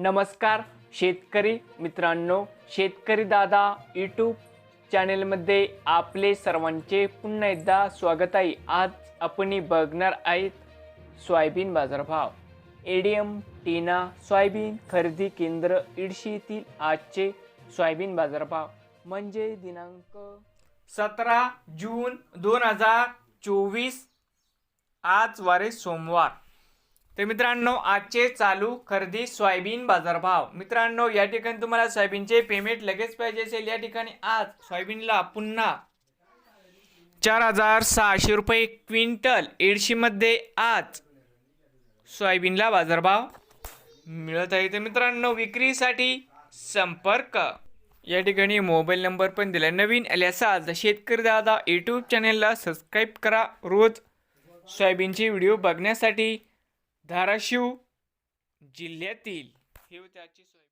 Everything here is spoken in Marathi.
नमस्कार शेतकरी मित्रांनो शेतकरी दादा यूट्यूब चॅनेलमध्ये आपले सर्वांचे पुन्हा एकदा स्वागत आहे. आज आपण बघणार आहेत सोयाबीन बाजारभाव. एडीएम टीना सोयाबीन खरेदी केंद्र इडशी आजचे सोयाबीन बाजारभाव. म्हणजे दिनांक सतरा जून दोन हजार चोवीस आज वारे सोमवार. तर मित्रांनो आजचे चालू खरेदी सोयाबीन बाजारभाव. मित्रांनो या ठिकाणी तुम्हाला सोयाबीनचे पेमेंट लगेच पाहिजे असेल. या ठिकाणी आज सोयाबीनला पुन्हा चार हजार सहाशे रुपये क्विंटल एडशीमध्ये आज सोयाबीनला बाजारभाव मिळत आहे. तर मित्रांनो विक्रीसाठी संपर्क. या ठिकाणी मोबाईल नंबर पण दिला नवीन आले असाल तर शेतकरी दादा यूट्यूब चॅनेलला सबस्क्राईब करा. रोज सोयाबीनचे व्हिडिओ बघण्यासाठी धाराशिव जिल्ह्यातील हे त्याची सोय